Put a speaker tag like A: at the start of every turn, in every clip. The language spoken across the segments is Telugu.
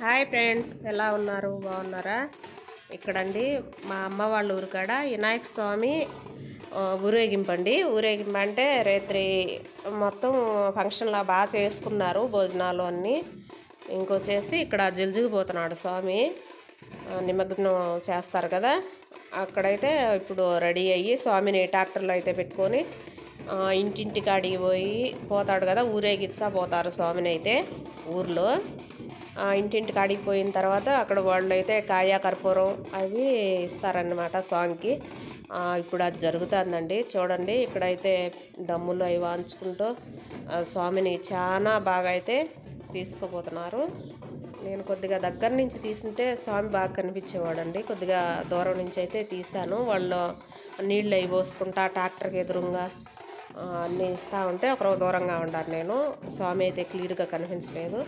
A: హాయ్ ఫ్రెండ్స్ ఎలా ఉన్నారు? బాగున్నారా? ఇక్కడండి మా అమ్మ వాళ్ళ ఊరు కాడ వినాయక స్వామి ఊరేగింపండి ఊరేగింపు అంటే రేత్రి మొత్తం ఫంక్షన్లా బాగా చేసుకున్నారు భోజనాలు అన్నీ. ఇంకొచ్చేసి ఇక్కడ జిల్జిగిపోతున్నాడు స్వామి. నిమగ్నం చేస్తారు కదా. అక్కడైతే ఇప్పుడు రెడీ అయ్యి స్వామిని ట్రాక్టర్లో అయితే పెట్టుకొని ఇంటింటికి ఇంటింటి పోయి పోతాడు కదా ఊరేగిచ్చా పోతారు స్వామిని అయితే ఊర్లో. ఇంటింటి కాడికి పోయిన తర్వాత అక్కడ వాళ్ళు అయితే కాయ కర్పూరం అవి ఇస్తారన్నమాట స్వామికి ఇప్పుడు అది జరుగుతుందండి. చూడండి ఇక్కడైతే డమ్ములు అవి వాంచుకుంటూ స్వామిని చాలా బాగా అయితే తీసుకుపోతున్నారు. నేను కొద్దిగా దగ్గర నుంచి తీసుంటే స్వామి బాగా కనిపించేవాడండి. కొద్దిగా దూరం నుంచి అయితే తీశాను. వాళ్ళు నీళ్ళు అవి పోసుకుంటా ట్రాక్టర్కి ఎదురుగా అన్నీ ఇస్తూ ఉంటే ఒకరో దూరంగా ఉండాను నేను. స్వామి అయితే క్లియర్గా కనిపించలేదు.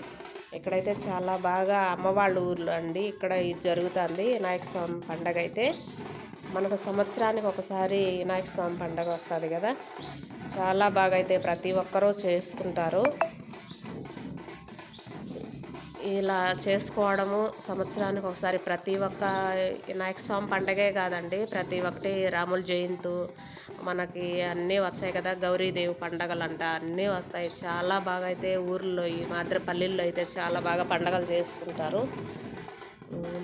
A: ఇక్కడైతే చాలా బాగా అమ్మవాళ్ళ ఊర్లో అండి. ఇక్కడ ఇది జరుగుతుంది వినాయక స్వామి పండగ అయితే మనకు సంవత్సరానికి ఒకసారి వినాయక స్వామి పండగ వస్తుంది కదా. చాలా బాగా అయితే ప్రతి ఒక్కరూ చేసుకుంటారు. ఇలా చేసుకోవడము సంవత్సరానికి ఒకసారి ప్రతి ఒక్క వినాయక స్వామి పండగే కాదండి. ప్రతి ఒక్కటి రాముల జయంతి మనకి అన్నీ వచ్చాయి కదా గౌరీదేవి పండగలు అంట అన్నీ వస్తాయి. చాలా బాగా అయితే ఊర్లో ఈ మాదిరి పల్లెల్లో అయితే చాలా బాగా పండగలు చేసుకుంటారు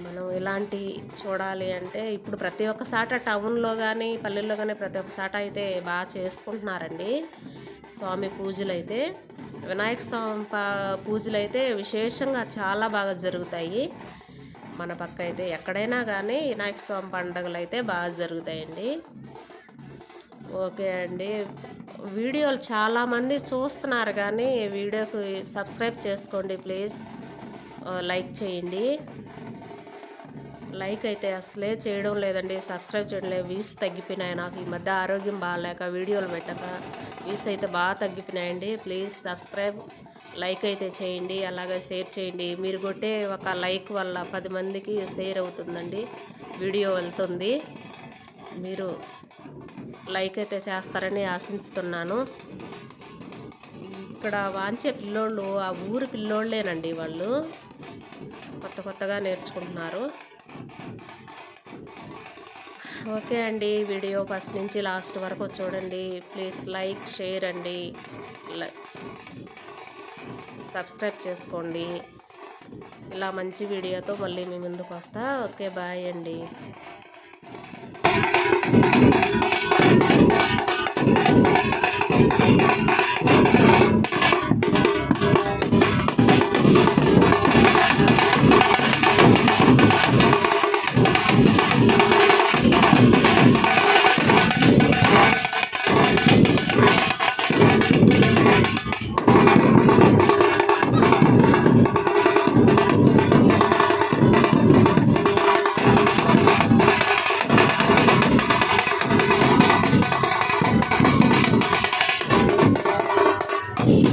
A: మనం ఇలాంటి చూడాలి అంటే ఇప్పుడు ప్రతి ఒక్క సాట టౌన్లో కానీ పల్లెల్లో కానీ ప్రతి ఒక్క సాట అయితే బాగా చేసుకుంటున్నారండి. స్వామి పూజలు అయితే వినాయక స్వామి ప- పూజలు అయితే విశేషంగా చాలా బాగా జరుగుతాయి. మన పక్క అయితే ఎక్కడైనా కానీ వినాయక స్వామి పండుగలు అయితే బాగా జరుగుతాయండి. ఓకే అండి. వీడియోలు చాలామంది చూస్తున్నారు కానీ వీడియోకి సబ్స్క్రైబ్ చేసుకోండి ప్లీజ్. లైక్ చేయండి. లైక్ అయితే అసలే చేయడం లేదండి. సబ్స్క్రైబ్ చేయడం లేదు. వ్యూస్ తగ్గిపోయినాయి నాకు. ఈ మధ్య ఆరోగ్యం బాగాలేక వీడియోలు పెట్టక వ్యూస్ అయితే బాగా తగ్గిపోయినాయండి. ప్లీజ్ సబ్స్క్రైబ్ లైక్ అయితే చేయండి. అలాగే షేర్ చేయండి. మీరు కొట్టే ఒక లైక్ వల్ల పది మందికి షేర్ అవుతుందండి. వీడియో వెళ్తుంది. మీరు లైక్ అయితే చేస్తారని ఆశిస్తున్నాను ఇక్కడ వాంచే పిల్లోళ్ళు ఆ ఊరు పిల్లోళ్ళేనండి వాళ్ళు. కొత్త కొత్తగా నేర్చుకుంటున్నారు. ఓకే అండి వీడియో ఫస్ట్ నుంచి లాస్ట్ వరకు చూడండి. ప్లీజ్ లైక్ షేర్ అండి. లై- సబ్స్క్రైబ్ చేసుకోండి. ఇలా మంచి వీడియోతో మళ్ళీ మీ ముందుకు వస్తా. ఓకే బాయ్ అండి.
B: you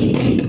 B: Thank you.